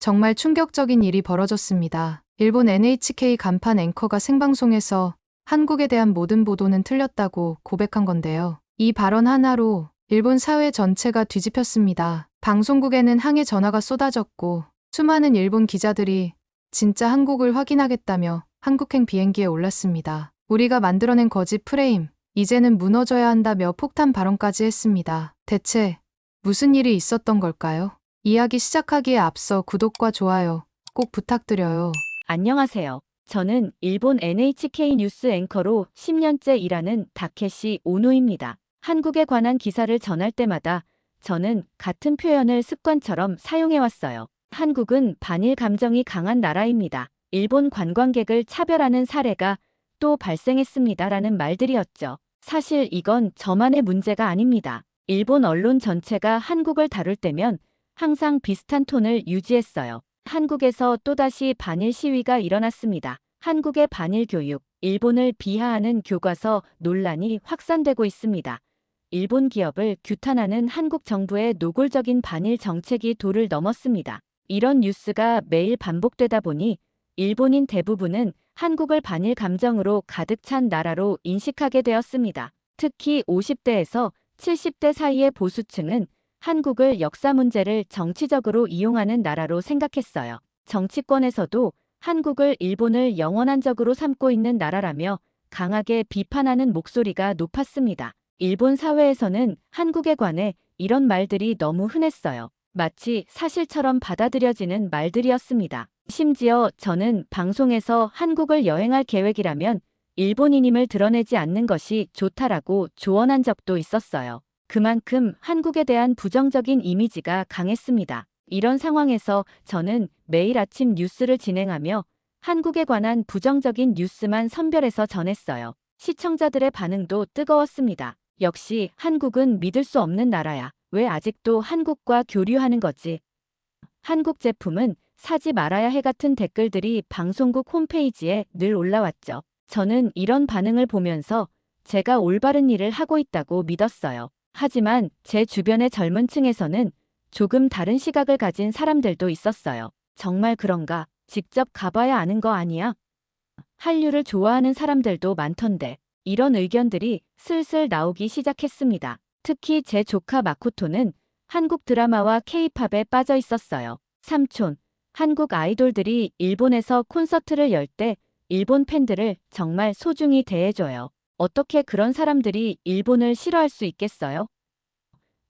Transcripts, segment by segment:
정말 충격적인 일이 벌어졌습니다. 일본 NHK 간판 앵커가 생방송에서 한국에 대한 모든 보도는 틀렸다고 고백한 건데요. 이 발언 하나로 일본 사회 전체가 뒤집혔습니다. 방송국에는 항해 전화가 쏟아졌고 수많은 일본 기자들이 진짜 한국을 확인하겠다며 한국행 비행기에 올랐습니다. 우리가 만들어낸 거짓 프레임, 이제는 무너져야 한다며 폭탄 발언까지 했습니다. 대체 무슨 일이 있었던 걸까요? 이야기 시작하기에 앞서 구독과 좋아요 꼭 부탁드려요. 안녕하세요. 저는 일본 NHK 뉴스 앵커로 10년째 일하는 다케시 오노입니다. 한국에 관한 기사를 전할 때마다 저는 같은 표현을 습관처럼 사용해왔어요. 한국은 반일 감정이 강한 나라입니다. 일본 관광객을 차별하는 사례가 또 발생했습니다라는 말들이었죠. 사실 이건 저만의 문제가 아닙니다. 일본 언론 전체가 한국을 다룰 때면 항상 비슷한 톤을 유지했어요. 한국에서 또다시 반일 시위가 일어났습니다. 한국의 반일 교육, 일본을 비하하는 교과서 논란이 확산되고 있습니다. 일본 기업을 규탄하는 한국 정부의 노골적인 반일 정책이 도를 넘었습니다. 이런 뉴스가 매일 반복되다 보니 일본인 대부분은 한국을 반일 감정으로 가득 찬 나라로 인식하게 되었습니다. 특히 50대에서 70대 사이의 보수층은 한국을 역사 문제를 정치적으로 이용하는 나라로 생각했어요. 정치권에서도 한국을 일본을 영원한 적으로 삼고 있는 나라라며 강하게 비판하는 목소리가 높았습니다. 일본 사회에서는 한국에 관해 이런 말들이 너무 흔했어요. 마치 사실처럼 받아들여지는 말들이었습니다. 심지어 저는 방송에서 한국을 여행할 계획이라면 일본인임을 드러내지 않는 것이 좋다라고 조언한 적도 있었어요. 그만큼 한국에 대한 부정적인 이미지가 강했습니다. 이런 상황에서 저는 매일 아침 뉴스를 진행하며 한국에 관한 부정적인 뉴스만 선별해서 전했어요. 시청자들의 반응도 뜨거웠습니다. 역시 한국은 믿을 수 없는 나라야. 왜 아직도 한국과 교류하는 거지? 한국 제품은 사지 말아야 해 같은 댓글들이 방송국 홈페이지에 늘 올라왔죠. 저는 이런 반응을 보면서 제가 올바른 일을 하고 있다고 믿었어요. 하지만 제 주변의 젊은 층에서는 조금 다른 시각을 가진 사람들도 있었어요. 정말 그런가? 직접 가봐야 아는 거 아니야? 한류를 좋아하는 사람들도 많던데. 이런 의견들이 슬슬 나오기 시작했습니다. 특히 제 조카 마코토는 한국 드라마와 케이팝에 빠져 있었어요. 삼촌, 한국 아이돌들이 일본에서 콘서트를 열 때 일본 팬들을 정말 소중히 대해줘요. 어떻게 그런 사람들이 일본을 싫어할 수 있겠어요?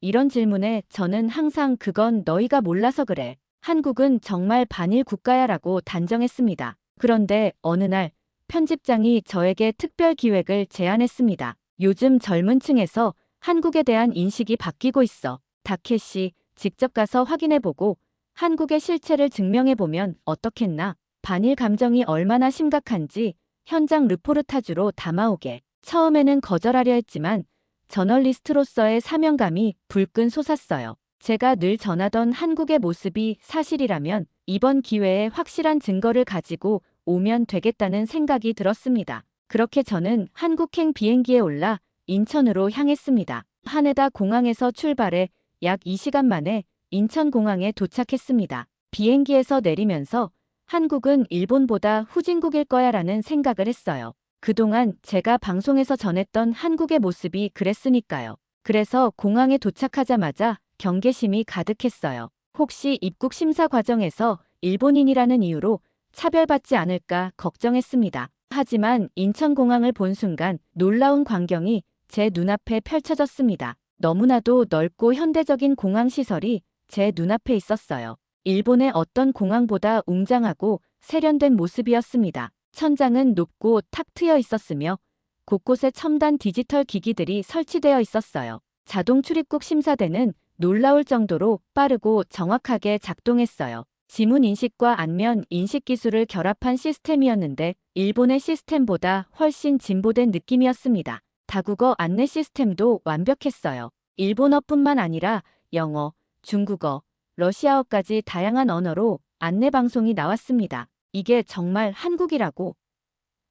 이런 질문에 저는 항상 그건 너희가 몰라서 그래. 한국은 정말 반일 국가야 라고 단정했습니다. 그런데 어느 날 편집장이 저에게 특별 기획을 제안했습니다. 요즘 젊은 층에서 한국에 대한 인식이 바뀌고 있어. 다케시, 직접 가서 확인해보고 한국의 실체를 증명해보면 어떻겠나? 반일 감정이 얼마나 심각한지 현장 르포르타주로 담아오게. 처음에는 거절하려 했지만 저널리스트로서의 사명감이 불끈 솟았어요. 제가 늘 전하던 한국의 모습이 사실이라면 이번 기회에 확실한 증거를 가지고 오면 되겠다는 생각이 들었습니다. 그렇게 저는 한국행 비행기에 올라 인천으로 향했습니다. 하네다 공항에서 출발해 약 2시간 만에 인천공항에 도착했습니다. 비행기에서 내리면서 한국은 일본보다 후진국일 거야 라는 생각을 했어요. 그동안 제가 방송에서 전했던 한국의 모습이 그랬으니까요. 그래서 공항에 도착하자마자 경계심이 가득했어요. 혹시 입국 심사 과정에서 일본인이라는 이유로 차별받지 않을까 걱정했습니다. 하지만 인천공항을 본 순간 놀라운 광경이 제 눈앞에 펼쳐졌습니다. 너무나도 넓고 현대적인 공항 시설이 제 눈앞에 있었어요. 일본의 어떤 공항보다 웅장하고 세련된 모습이었습니다. 천장은 높고 탁 트여 있었으며 곳곳에 첨단 디지털 기기들이 설치되어 있었어요. 자동 출입국 심사대는 놀라울 정도로 빠르고 정확하게 작동했어요. 지문 인식과 안면 인식 기술을 결합한 시스템이었는데 일본의 시스템보다 훨씬 진보된 느낌이었습니다. 다국어 안내 시스템도 완벽했어요. 일본어뿐만 아니라 영어, 중국어, 러시아어까지 다양한 언어로 안내 방송이 나왔습니다. 이게 정말 한국이라고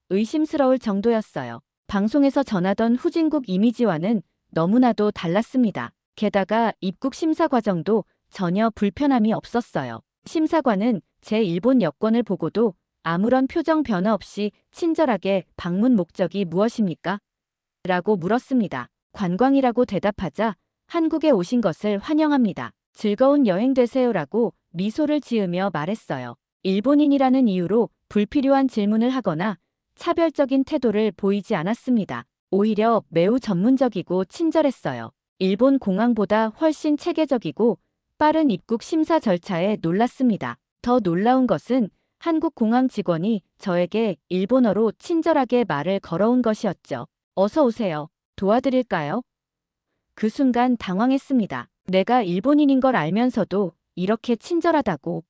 의심스러울 정도였어요. 방송에서 전하던 후진국 이미지와는 너무나도 달랐습니다. 게다가 입국 심사 과정도 전혀 불편함이 없었어요. 심사관은 제 일본 여권을 보고도 아무런 표정 변화 없이 친절하게 방문 목적이 무엇입니까? 라고 물었습니다. 관광이라고 대답하자 한국에 오신 것을 환영합니다. 즐거운 여행 되세요라고 미소를 지으며 말했어요. 일본인이라는 이유로 불필요한 질문을 하거나 차별적인 태도를 보이지 않았습니다. 오히려 매우 전문적이고 친절했어요. 일본 공항보다 훨씬 체계적이고 빠른 입국 심사 절차에 놀랐습니다. 더 놀라운 것은 한국 공항 직원이 저에게 일본어로 친절하게 말을 걸어온 것이었죠. 어서 오세요. 도와드릴까요? 그 순간 당황했습니다. 내가 일본인인 걸 알면서도 이렇게 친절하다고.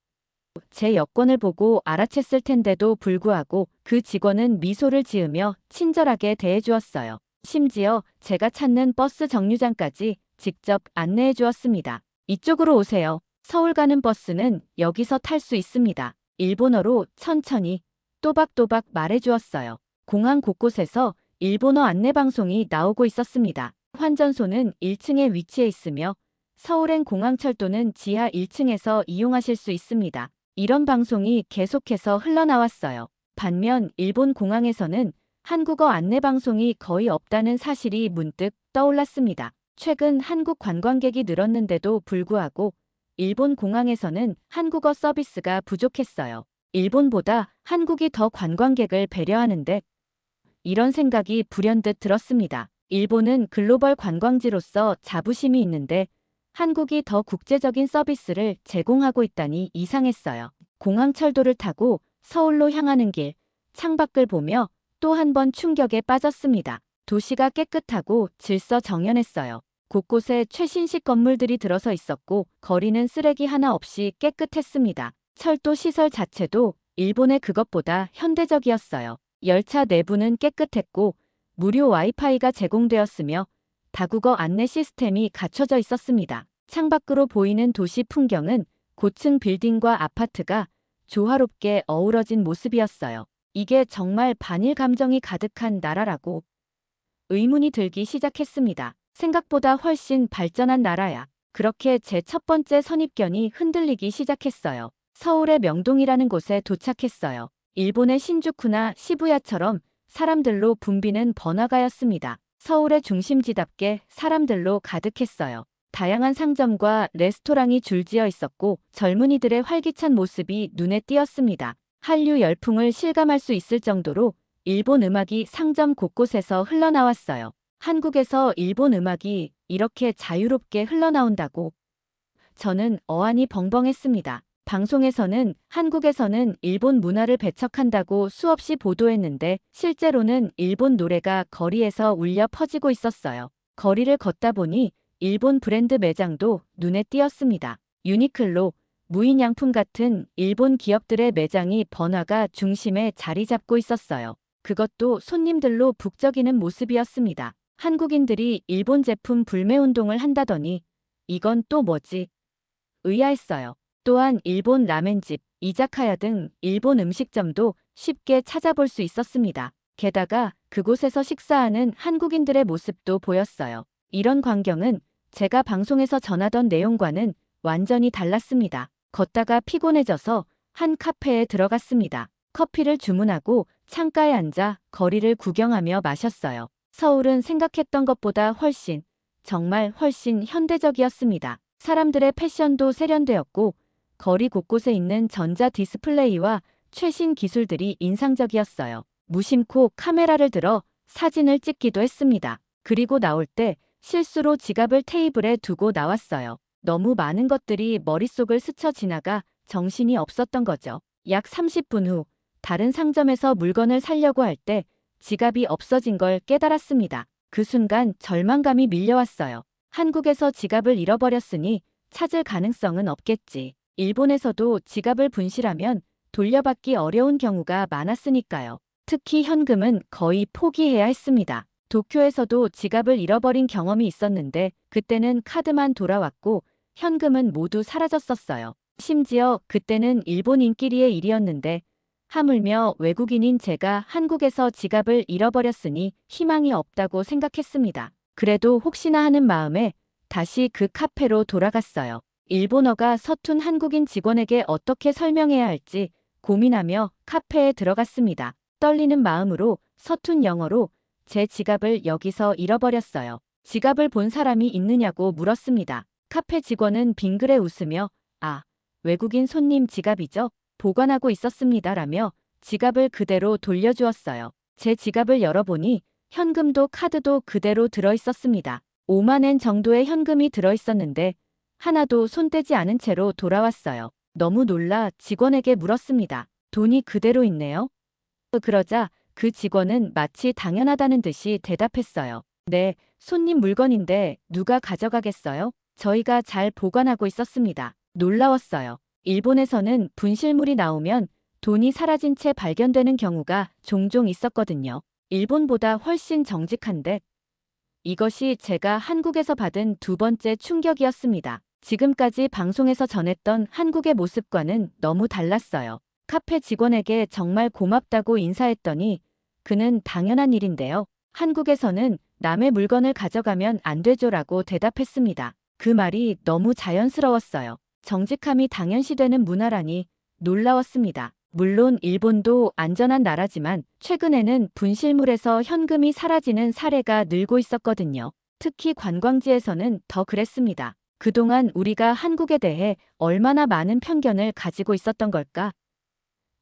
제 여권을 보고 알아챘을 텐데도 불구하고 그 직원은 미소를 지으며 친절하게 대해주었어요. 심지어 제가 찾는 버스 정류장까지 직접 안내해 주었습니다. 이쪽으로 오세요. 서울 가는 버스는 여기서 탈 수 있습니다. 일본어로 천천히 또박또박 말해 주었어요. 공항 곳곳에서 일본어 안내 방송이 나오고 있었습니다. 환전소는 1층에 위치해 있으며 서울행 공항철도는 지하 1층에서 이용하실 수 있습니다. 이런 방송이 계속해서 흘러나왔어요. 반면 일본 공항에서는 한국어 안내 방송이 거의 없다는 사실이 문득 떠올랐습니다. 최근 한국 관광객이 늘었는데도 불구하고 일본 공항에서는 한국어 서비스가 부족했어요. 일본보다 한국이 더 관광객을 배려하는데 이런 생각이 불현듯 들었습니다. 일본은 글로벌 관광지로서 자부심이 있는데 한국이 더 국제적인 서비스를 제공하고 있다니 이상했어요. 공항철도를 타고 서울로 향하는 길, 창밖을 보며 또 한 번 충격에 빠졌습니다. 도시가 깨끗하고 질서 정연했어요. 곳곳에 최신식 건물들이 들어서 있었고 거리는 쓰레기 하나 없이 깨끗했습니다. 철도 시설 자체도 일본의 그것보다 현대적이었어요. 열차 내부는 깨끗했고 무료 와이파이가 제공되었으며 다국어 안내 시스템이 갖춰져 있었습니다. 창밖으로 보이는 도시 풍경은 고층 빌딩과 아파트가 조화롭게 어우러진 모습이었어요. 이게 정말 반일 감정이 가득한 나라라고 의문이 들기 시작했습니다. 생각보다 훨씬 발전한 나라야. 그렇게 제 첫 번째 선입견이 흔들리기 시작했어요. 서울의 명동이라는 곳에 도착했어요. 일본의 신주쿠나 시부야처럼 사람들로 붐비는 번화가였습니다. 서울의 중심지답게 사람들로 가득했어요. 다양한 상점과 레스토랑이 줄지어 있었고 젊은이들의 활기찬 모습이 눈에 띄었습니다. 한류 열풍을 실감할 수 있을 정도로 일본 음악이 상점 곳곳에서 흘러나왔어요. 한국에서 일본 음악이 이렇게 자유롭게 흘러나온다고 저는 어안이 벙벙했습니다. 방송에서는 한국에서는 일본 문화를 배척한다고 수없이 보도했는데 실제로는 일본 노래가 거리에서 울려 퍼지고 있었어요. 거리를 걷다 보니 일본 브랜드 매장도 눈에 띄었습니다. 유니클로, 무인양품 같은 일본 기업들의 매장이 번화가 중심에 자리 잡고 있었어요. 그것도 손님들로 북적이는 모습이었습니다. 한국인들이 일본 제품 불매 운동을 한다더니 이건 또 뭐지? 의아했어요. 또한 일본 라멘집, 이자카야 등 일본 음식점도 쉽게 찾아볼 수 있었습니다. 게다가 그곳에서 식사하는 한국인들의 모습도 보였어요. 이런 광경은 제가 방송에서 전하던 내용과는 완전히 달랐습니다. 걷다가 피곤해져서 한 카페에 들어갔습니다. 커피를 주문하고 창가에 앉아 거리를 구경하며 마셨어요. 서울은 생각했던 것보다 훨씬, 정말 훨씬 현대적이었습니다. 사람들의 패션도 세련되었고 거리 곳곳에 있는 전자 디스플레이와 최신 기술들이 인상적이었어요. 무심코 카메라를 들어 사진을 찍기도 했습니다. 그리고 나올 때 실수로 지갑을 테이블에 두고 나왔어요. 너무 많은 것들이 머릿속을 스쳐 지나가 정신이 없었던 거죠. 약 30분 후 다른 상점에서 물건을 사려고 할 때 지갑이 없어진 걸 깨달았습니다. 그 순간 절망감이 밀려왔어요. 한국에서 지갑을 잃어버렸으니 찾을 가능성은 없겠지. 일본에서도 지갑을 분실하면 돌려받기 어려운 경우가 많았으니까요. 특히 현금은 거의 포기해야 했습니다. 도쿄에서도 지갑을 잃어버린 경험이 있었는데 그때는 카드만 돌아왔고 현금은 모두 사라졌었어요. 심지어 그때는 일본인끼리의 일이었는데 하물며 외국인인 제가 한국에서 지갑을 잃어버렸으니 희망이 없다고 생각했습니다. 그래도 혹시나 하는 마음에 다시 그 카페로 돌아갔어요. 일본어가 서툰 한국인 직원에게 어떻게 설명해야 할지 고민하며 카페에 들어갔습니다. 떨리는 마음으로 서툰 영어로 제 지갑을 여기서 잃어버렸어요. 지갑을 본 사람이 있느냐고 물었습니다. 카페 직원은 빙그레 웃으며 아, 외국인 손님 지갑이죠? 보관하고 있었습니다. 라며 지갑을 그대로 돌려주었어요. 제 지갑을 열어보니 현금도 카드도 그대로 들어있었습니다. 5만엔 정도의 현금이 들어있었는데 하나도 손대지 않은 채로 돌아왔어요. 너무 놀라 직원에게 물었습니다. 돈이 그대로 있네요. 그러자 그 직원은 마치 당연하다는 듯이 대답했어요. 네, 손님 물건인데 누가 가져가겠어요? 저희가 잘 보관하고 있었습니다. 놀라웠어요. 일본에서는 분실물이 나오면 돈이 사라진 채 발견되는 경우가 종종 있었거든요. 일본보다 훨씬 정직한데 이것이 제가 한국에서 받은 두 번째 충격이었습니다. 지금까지 방송에서 전했던 한국의 모습과는 너무 달랐어요. 카페 직원에게 정말 고맙다고 인사했더니 그는 당연한 일인데요. 한국에서는 남의 물건을 가져가면 안 되죠라고 대답했습니다. 그 말이 너무 자연스러웠어요. 정직함이 당연시되는 문화라니 놀라웠습니다. 물론 일본도 안전한 나라지만 최근에는 분실물에서 현금이 사라지는 사례가 늘고 있었거든요. 특히 관광지에서는 더 그랬습니다. 그동안 우리가 한국에 대해 얼마나 많은 편견을 가지고 있었던 걸까?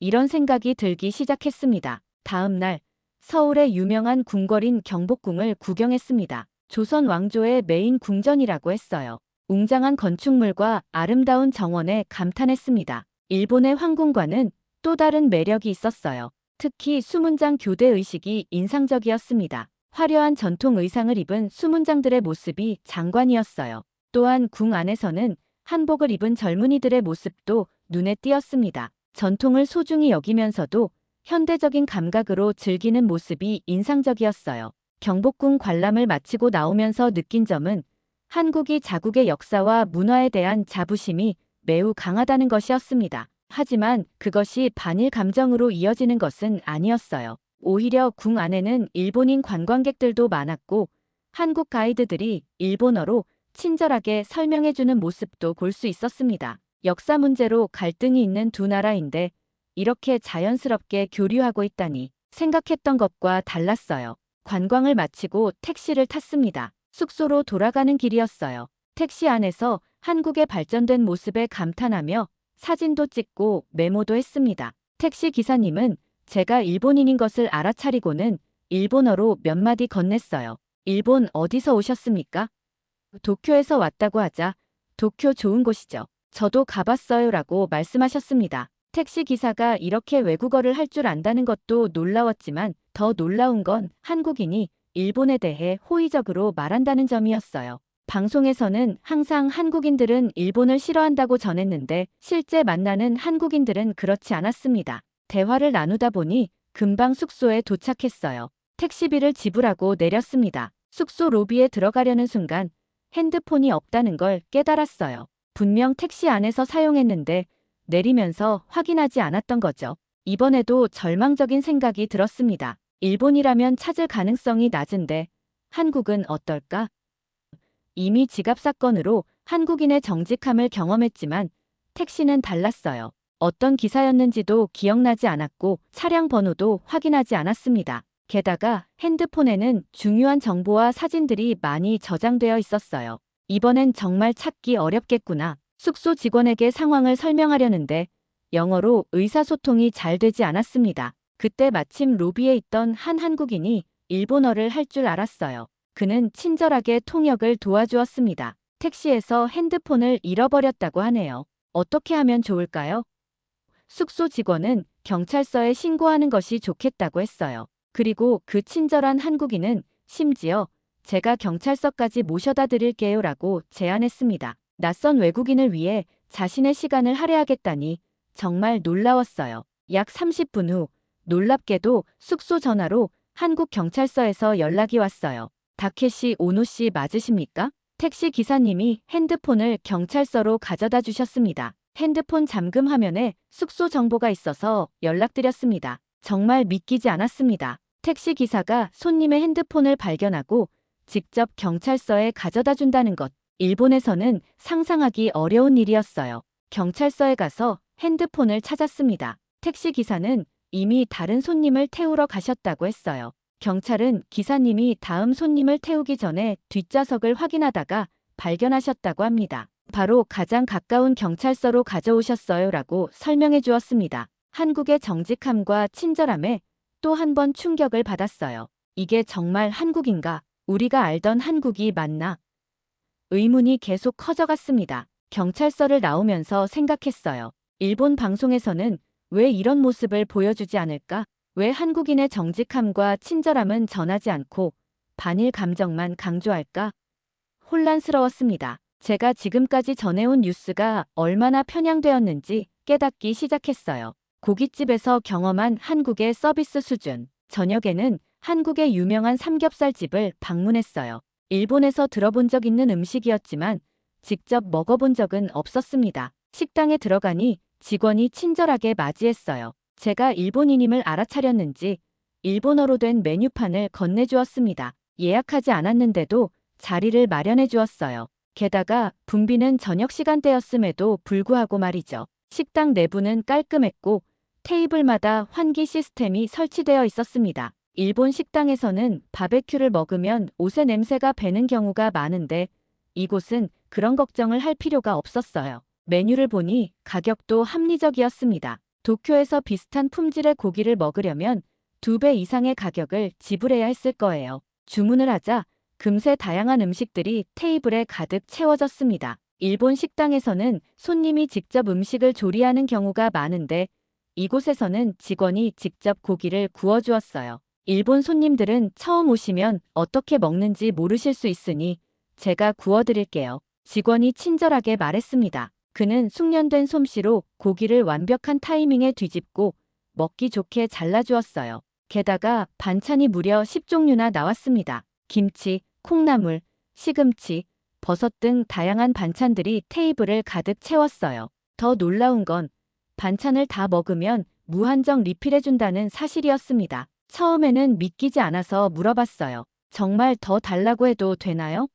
이런 생각이 들기 시작했습니다. 다음 날 서울의 유명한 궁궐인 경복궁을 구경했습니다. 조선 왕조의 메인 궁전이라고 했어요. 웅장한 건축물과 아름다운 정원에 감탄했습니다. 일본의 황궁과는 또 다른 매력이 있었어요. 특히 수문장 교대 의식이 인상적이었습니다. 화려한 전통 의상을 입은 수문장들의 모습이 장관이었어요. 또한 궁 안에서는 한복을 입은 젊은이들의 모습도 눈에 띄었습니다. 전통을 소중히 여기면서도 현대적인 감각으로 즐기는 모습이 인상적이었어요. 경복궁 관람을 마치고 나오면서 느낀 점은 한국이 자국의 역사와 문화에 대한 자부심이 매우 강하다는 것이었습니다. 하지만 그것이 반일 감정으로 이어지는 것은 아니었어요. 오히려 궁 안에는 일본인 관광객들도 많았고 한국 가이드들이 일본어로 친절하게 설명해주는 모습도 볼 수 있었습니다. 역사 문제로 갈등이 있는 두 나라인데 이렇게 자연스럽게 교류하고 있다니 생각했던 것과 달랐어요. 관광을 마치고 택시를 탔습니다. 숙소로 돌아가는 길이었어요. 택시 안에서 한국의 발전된 모습에 감탄하며 사진도 찍고 메모도 했습니다. 택시 기사님은 제가 일본인인 것을 알아차리고는 일본어로 몇 마디 건넸어요. 일본 어디서 오셨습니까? 도쿄에서 왔다고 하자 도쿄 좋은 곳이죠. 저도 가봤어요 라고 말씀하셨습니다. 택시 기사가 이렇게 외국어를 할 줄 안다는 것도 놀라웠지만 더 놀라운 건 한국인이 일본에 대해 호의적으로 말한다는 점이었어요. 방송에서는 항상 한국인들은 일본을 싫어한다고 전했는데 실제 만나는 한국인들은 그렇지 않았습니다. 대화를 나누다 보니 금방 숙소에 도착했어요. 택시비를 지불하고 내렸습니다. 숙소 로비에 들어가려는 순간 핸드폰이 없다는 걸 깨달았어요. 분명 택시 안에서 사용했는데 내리면서 확인하지 않았던 거죠. 이번에도 절망적인 생각이 들었습니다. 일본이라면 찾을 가능성이 낮은데 한국은 어떨까? 이미 지갑 사건으로 한국인의 정직함을 경험했지만 택시는 달랐어요. 어떤 기사였는지도 기억나지 않았고 차량 번호도 확인하지 않았습니다. 게다가 핸드폰에는 중요한 정보와 사진들이 많이 저장되어 있었어요. 이번엔 정말 찾기 어렵겠구나. 숙소 직원에게 상황을 설명하려는데 영어로 의사소통이 잘 되지 않았습니다. 그때 마침 로비에 있던 한 한국인이 일본어를 할 줄 알았어요. 그는 친절하게 통역을 도와주었습니다. 택시에서 핸드폰을 잃어버렸다고 하네요. 어떻게 하면 좋을까요? 숙소 직원은 경찰서에 신고하는 것이 좋겠다고 했어요. 그리고 그 친절한 한국인은 심지어 제가 경찰서까지 모셔다 드릴게요 라고 제안했습니다. 낯선 외국인을 위해 자신의 시간을 할애하겠다니 정말 놀라웠어요. 약 30분 후 놀랍게도 숙소 전화로 한국 경찰서에서 연락이 왔어요. 다케시 오노 씨 맞으십니까? 택시 기사님이 핸드폰을 경찰서로 가져다 주셨습니다. 핸드폰 잠금 화면에 숙소 정보가 있어서 연락드렸습니다. 정말 믿기지 않았습니다. 택시 기사가 손님의 핸드폰을 발견하고 직접 경찰서에 가져다 준다는 것. 일본에서는 상상하기 어려운 일이었어요. 경찰서에 가서 핸드폰을 찾았습니다. 택시 기사는 이미 다른 손님을 태우러 가셨다고 했어요. 경찰은 기사님이 다음 손님을 태우기 전에 뒷좌석을 확인하다가 발견하셨다고 합니다. 바로 가장 가까운 경찰서로 가져오셨어요 라고 설명해 주었습니다. 한국의 정직함과 친절함에 또 한 번 충격을 받았어요. 이게 정말 한국인가? 우리가 알던 한국이 맞나? 의문이 계속 커져갔습니다. 경찰서를 나오면서 생각했어요. 일본 방송에서는 왜 이런 모습을 보여주지 않을까? 왜 한국인의 정직함과 친절함은 전하지 않고 반일 감정만 강조할까? 혼란스러웠습니다. 제가 지금까지 전해온 뉴스가 얼마나 편향되었는지 깨닫기 시작했어요. 고깃집에서 경험한 한국의 서비스 수준. 저녁에는 한국의 유명한 삼겹살집을 방문했어요. 일본에서 들어본 적 있는 음식이었지만 직접 먹어본 적은 없었습니다. 식당에 들어가니 직원이 친절하게 맞이했어요. 제가 일본인임을 알아차렸는지 일본어로 된 메뉴판을 건네주었습니다. 예약하지 않았는데도 자리를 마련해 주었어요. 게다가 붐비는 저녁 시간대였음에도 불구하고 말이죠. 식당 내부는 깔끔했고 테이블마다 환기 시스템이 설치되어 있었습니다. 일본 식당에서는 바베큐를 먹으면 옷의 냄새가 배는 경우가 많은데 이곳은 그런 걱정을 할 필요가 없었어요. 메뉴를 보니 가격도 합리적이었습니다. 도쿄에서 비슷한 품질의 고기를 먹으려면 두 배 이상의 가격을 지불해야 했을 거예요. 주문을 하자 금세 다양한 음식들이 테이블에 가득 채워졌습니다. 일본 식당에서는 손님이 직접 음식을 조리하는 경우가 많은데 이곳에서는 직원이 직접 고기를 구워주었어요. 일본 손님들은 처음 오시면 어떻게 먹는지 모르실 수 있으니 제가 구워드릴게요. 직원이 친절하게 말했습니다. 그는 숙련된 솜씨로 고기를 완벽한 타이밍에 뒤집고 먹기 좋게 잘라주었어요. 게다가 반찬이 무려 10종류나 나왔습니다. 김치, 콩나물, 시금치, 버섯 등 다양한 반찬들이 테이블을 가득 채웠어요. 더 놀라운 건 반찬을 다 먹으면 무한정 리필해준다는 사실이었습니다. 처음에는 믿기지 않아서 물어봤어요. 정말 더 달라고 해도 되나요?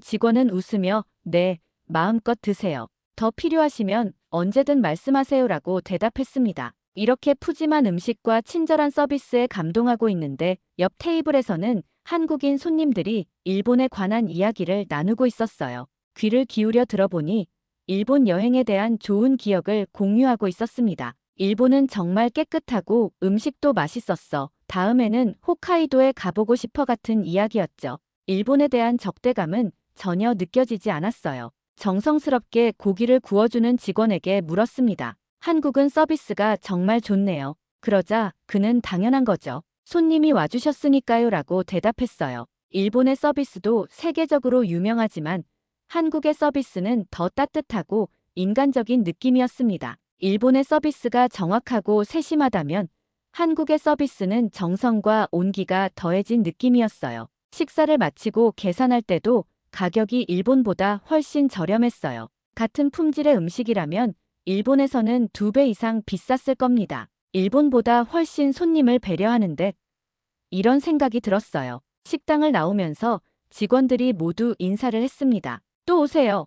직원은 웃으며 네, 마음껏 드세요. 더 필요하시면 언제든 말씀하세요라고 대답했습니다. 이렇게 푸짐한 음식과 친절한 서비스에 감동하고 있는데 옆 테이블에서는 한국인 손님들이 일본에 관한 이야기를 나누고 있었어요. 귀를 기울여 들어보니 일본 여행에 대한 좋은 기억을 공유하고 있었습니다. 일본은 정말 깨끗하고 음식도 맛있었어. 다음에는 홋카이도에 가보고 싶어 같은 이야기였죠. 일본에 대한 적대감은 전혀 느껴지지 않았어요. 정성스럽게 고기를 구워주는 직원에게 물었습니다. 한국은 서비스가 정말 좋네요. 그러자 그는 당연한 거죠. 손님이 와주셨으니까요 라고 대답했어요. 일본의 서비스도 세계적으로 유명하지만 한국의 서비스는 더 따뜻하고 인간적인 느낌이었습니다. 일본의 서비스가 정확하고 세심하다면 한국의 서비스는 정성과 온기가 더해진 느낌이었어요. 식사를 마치고 계산할 때도 가격이 일본보다 훨씬 저렴했어요. 같은 품질의 음식이라면 일본에서는 두 배 이상 비쌌을 겁니다. 일본보다 훨씬 손님을 배려하는 데 이런 생각이 들었어요. 식당을 나오면서 직원들이 모두 인사를 했습니다. 또 오세요.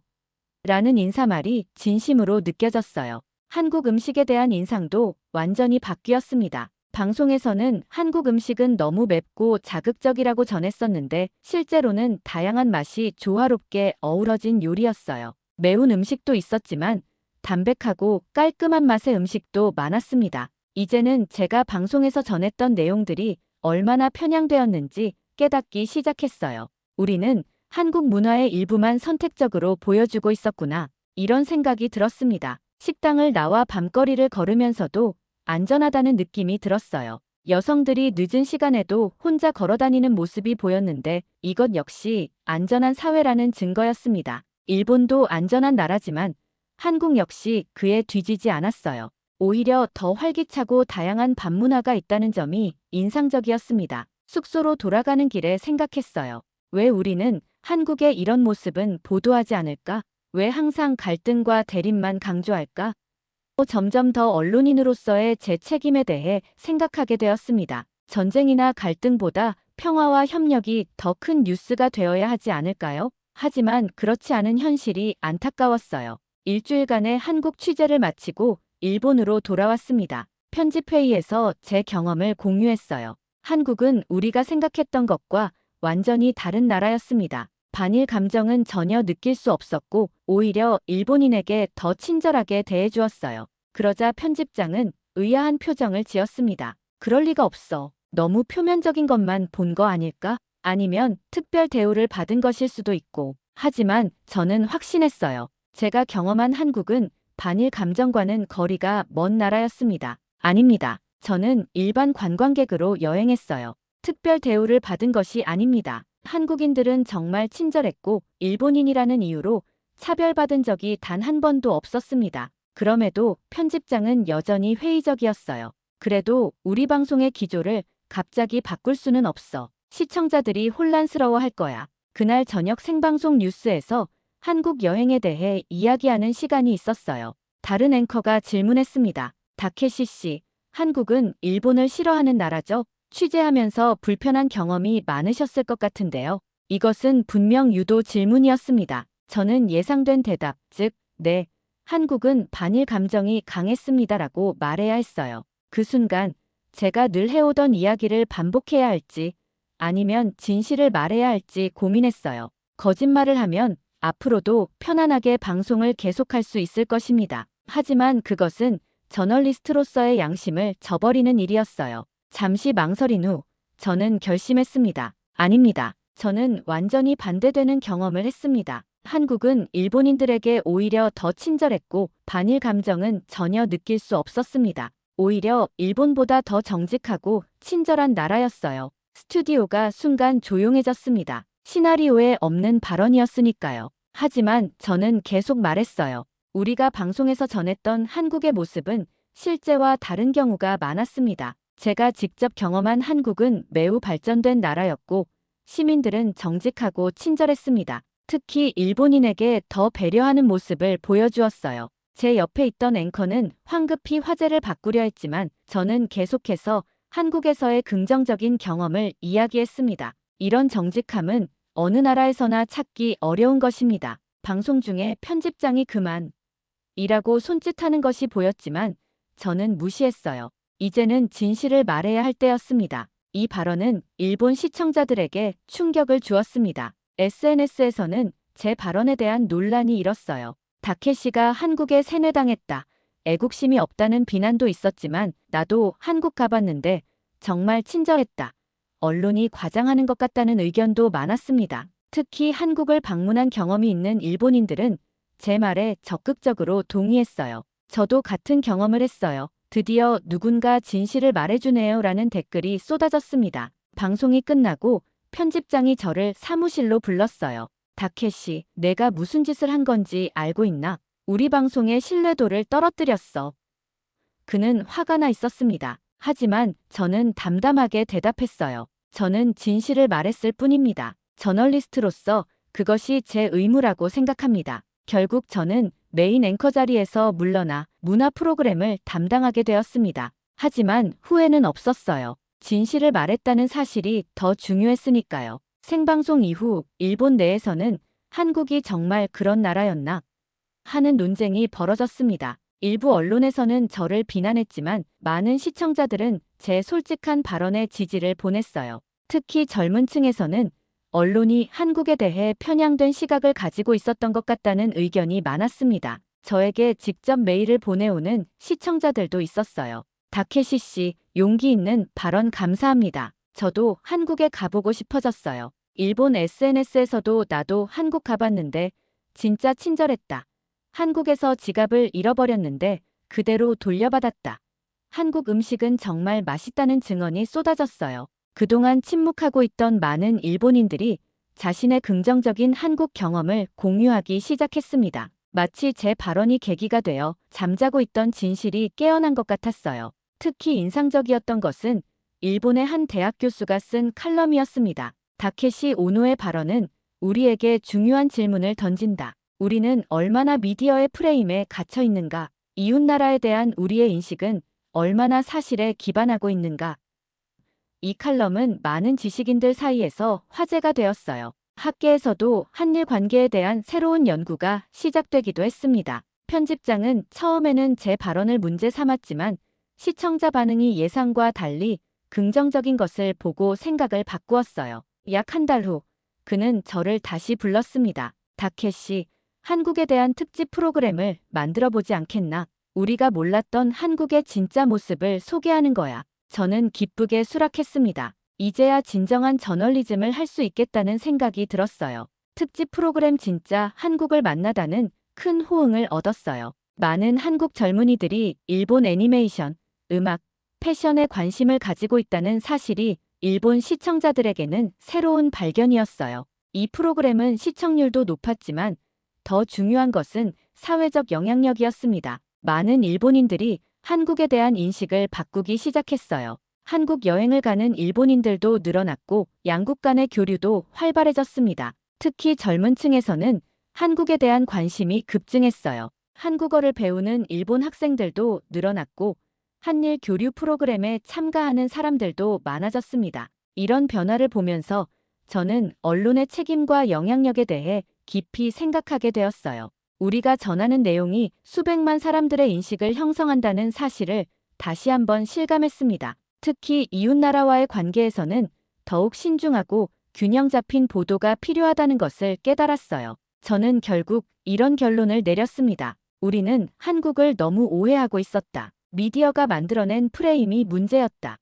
라는 인사말이 진심으로 느껴졌어요. 한국 음식에 대한 인상도 완전히 바뀌었습니다. 방송에서는 한국 음식은 너무 맵고 자극적이라고 전했었는데 실제로는 다양한 맛이 조화롭게 어우러진 요리였어요. 매운 음식도 있었지만 담백하고 깔끔한 맛의 음식도 많았습니다. 이제는 제가 방송에서 전했던 내용들이 얼마나 편향되었는지 깨닫기 시작했어요. 우리는 한국 문화의 일부만 선택적으로 보여주고 있었구나. 이런 생각이 들었습니다. 식당을 나와 밤거리를 걸으면서도 안전하다는 느낌이 들었어요. 여성들이 늦은 시간에도 혼자 걸어다니는 모습이 보였는데 이것 역시 안전한 사회라는 증거였습니다. 일본도 안전한 나라지만 한국 역시 그에 뒤지지 않았어요. 오히려 더 활기차고 다양한 밤문화가 있다는 점이 인상적이었습니다. 숙소로 돌아가는 길에 생각했어요. 왜 우리는 한국의 이런 모습은 보도하지 않을까? 왜 항상 갈등과 대립만 강조할까? 점점 더 언론인으로서의 제 책임에 대해 생각하게 되었습니다. 전쟁이나 갈등보다 평화와 협력이 더 큰 뉴스가 되어야 하지 않을까요? 하지만 그렇지 않은 현실이 안타까웠어요. 일주일간의 한국 취재를 마치고 일본으로 돌아왔습니다. 편집회의에서 제 경험을 공유했어요. 한국은 우리가 생각했던 것과 완전히 다른 나라였습니다. 반일 감정은 전혀 느낄 수 없었고 오히려 일본인에게 더 친절하게 대해주었어요. 그러자 편집장은 의아한 표정을 지었습니다. 그럴 리가 없어. 너무 표면적인 것만 본 거 아닐까? 아니면 특별 대우를 받은 것일 수도 있고. 하지만 저는 확신했어요. 제가 경험한 한국은 반일 감정과는 거리가 먼 나라였습니다. 아닙니다. 저는 일반 관광객으로 여행했어요. 특별 대우를 받은 것이 아닙니다. 한국인들은 정말 친절했고 일본인이라는 이유로 차별받은 적이 단 한 번도 없었습니다. 그럼에도 편집장은 여전히 회의적이었어요. 그래도 우리 방송의 기조를 갑자기 바꿀 수는 없어. 시청자들이 혼란스러워 할 거야. 그날 저녁 생방송 뉴스에서 한국 여행에 대해 이야기하는 시간이 있었어요. 다른 앵커가 질문했습니다. 다케시 씨, 한국은 일본을 싫어하는 나라죠? 취재하면서 불편한 경험이 많으셨을 것 같은데요. 이것은 분명 유도 질문이었습니다. 저는 예상된 대답, 즉, 네, 한국은 반일 감정이 강했습니다라고 말해야 했어요. 그 순간 제가 늘 해오던 이야기를 반복해야 할지 아니면 진실을 말해야 할지 고민했어요. 거짓말을 하면 앞으로도 편안하게 방송을 계속할 수 있을 것입니다. 하지만 그것은 저널리스트로서의 양심을 저버리는 일이었어요. 잠시 망설인 후 저는 결심했습니다. 아닙니다. 저는 완전히 반대되는 경험을 했습니다. 한국은 일본인들에게 오히려 더 친절했고 반일 감정은 전혀 느낄 수 없었습니다. 오히려 일본보다 더 정직하고 친절한 나라였어요. 스튜디오가 순간 조용해졌습니다. 시나리오에 없는 발언이었으니까요. 하지만 저는 계속 말했어요. 우리가 방송에서 전했던 한국의 모습은 실제와 다른 경우가 많았습니다. 제가 직접 경험한 한국은 매우 발전된 나라였고 시민들은 정직하고 친절했습니다. 특히 일본인에게 더 배려하는 모습을 보여주었어요. 제 옆에 있던 앵커는 황급히 화제를 바꾸려 했지만 저는 계속해서 한국에서의 긍정적인 경험을 이야기했습니다. 이런 정직함은 어느 나라에서나 찾기 어려운 것입니다. 방송 중에 편집장이 그만 이라고 손짓하는 것이 보였지만 저는 무시했어요. 이제는 진실을 말해야 할 때였습니다. 이 발언은 일본 시청자들에게 충격을 주었습니다. SNS에서는 제 발언에 대한 논란이 일었어요. 다케시가 한국에 세뇌당했다. 애국심이 없다는 비난도 있었지만 나도 한국 가봤는데 정말 친절했다. 언론이 과장하는 것 같다는 의견도 많았습니다. 특히 한국을 방문한 경험이 있는 일본인들은 제 말에 적극적으로 동의했어요. 저도 같은 경험을 했어요. 드디어 누군가 진실을 말해주네요 라는 댓글이 쏟아졌습니다. 방송이 끝나고 편집장이 저를 사무실로 불렀어요. 다케시, 내가 무슨 짓을 한 건지 알고 있나? 우리 방송의 신뢰도를 떨어뜨렸어. 그는 화가 나 있었습니다. 하지만 저는 담담하게 대답했어요. 저는 진실을 말했을 뿐입니다. 저널리스트로서 그것이 제 의무라고 생각합니다. 결국 저는 메인 앵커 자리에서 물러나 문화 프로그램을 담당하게 되었습니다. 하지만 후회는 없었어요. 진실을 말했다는 사실이 더 중요했으니까요. 생방송 이후 일본 내에서는 한국이 정말 그런 나라였나 하는 논쟁이 벌어졌습니다. 일부 언론에서는 저를 비난했지만 많은 시청자들은 제 솔직한 발언에 지지를 보냈어요. 특히 젊은 층에서는 언론이 한국에 대해 편향된 시각을 가지고 있었던 것 같다는 의견이 많았습니다. 저에게 직접 메일을 보내오는 시청자들도 있었어요. 다케시 씨, 용기 있는 발언 감사합니다. 저도 한국에 가보고 싶어졌어요. 일본 SNS에서도 나도 한국 가봤는데 진짜 친절했다. 한국에서 지갑을 잃어버렸는데 그대로 돌려받았다. 한국 음식은 정말 맛있다는 증언이 쏟아졌어요. 그동안 침묵하고 있던 많은 일본인들이 자신의 긍정적인 한국 경험을 공유하기 시작했습니다. 마치 제 발언이 계기가 되어 잠자고 있던 진실이 깨어난 것 같았어요. 특히 인상적이었던 것은 일본의 한 대학 교수가 쓴 칼럼이었습니다. 다케시 오노의 발언은 우리에게 중요한 질문을 던진다. 우리는 얼마나 미디어의 프레임에 갇혀 있는가? 이웃나라에 대한 우리의 인식은 얼마나 사실에 기반하고 있는가? 이 칼럼은 많은 지식인들 사이에서 화제가 되었어요. 학계에서도 한일 관계에 대한 새로운 연구가 시작되기도 했습니다. 편집장은 처음에는 제 발언을 문제 삼았지만 시청자 반응이 예상과 달리 긍정적인 것을 보고 생각을 바꾸었어요. 약 한 달 후, 그는 저를 다시 불렀습니다. 다케시, 한국에 대한 특집 프로그램을 만들어 보지 않겠나? 우리가 몰랐던 한국의 진짜 모습을 소개하는 거야. 저는 기쁘게 수락했습니다. 이제야 진정한 저널리즘을 할 수 있겠다는 생각이 들었어요. 특집 프로그램 진짜 한국을 만나다는 큰 호응을 얻었어요. 많은 한국 젊은이들이 일본 애니메이션, 음악, 패션에 관심을 가지고 있다는 사실이 일본 시청자들에게는 새로운 발견이었어요. 이 프로그램은 시청률도 높았지만 더 중요한 것은 사회적 영향력이었습니다. 많은 일본인들이 한국에 대한 인식을 바꾸기 시작했어요. 한국 여행을 가는 일본인들도 늘어났고 양국 간의 교류도 활발해졌습니다. 특히 젊은 층에서는 한국에 대한 관심이 급증했어요. 한국어를 배우는 일본 학생들도 늘어났고 한일 교류 프로그램에 참가하는 사람들도 많아졌습니다. 이런 변화를 보면서 저는 언론의 책임과 영향력에 대해 깊이 생각하게 되었어요. 우리가 전하는 내용이 수백만 사람들의 인식을 형성한다는 사실을 다시 한번 실감했습니다. 특히 이웃나라와의 관계에서는 더욱 신중하고 균형 잡힌 보도가 필요하다는 것을 깨달았어요. 저는 결국 이런 결론을 내렸습니다. 우리는 한국을 너무 오해하고 있었다. 미디어가 만들어낸 프레임이 문제였다.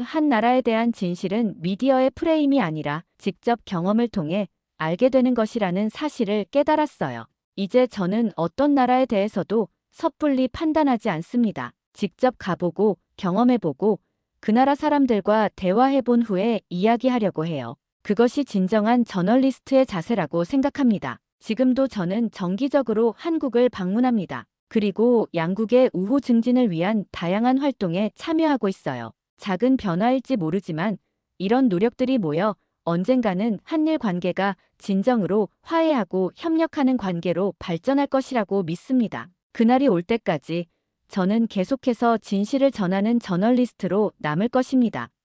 한 나라에 대한 진실은 미디어의 프레임이 아니라 직접 경험을 통해 알게 되는 것이라는 사실을 깨달았어요. 이제 저는 어떤 나라에 대해서도 섣불리 판단하지 않습니다. 직접 가보고 경험해보고 그 나라 사람들과 대화해본 후에 이야기하려고 해요. 그것이 진정한 저널리스트의 자세라고 생각합니다. 지금도 저는 정기적으로 한국을 방문합니다. 그리고 양국의 우호 증진을 위한 다양한 활동에 참여하고 있어요. 작은 변화일지 모르지만 이런 노력들이 모여 언젠가는 한일 관계가 진정으로 화해하고 협력하는 관계로 발전할 것이라고 믿습니다. 그날이 올 때까지 저는 계속해서 진실을 전하는 저널리스트로 남을 것입니다.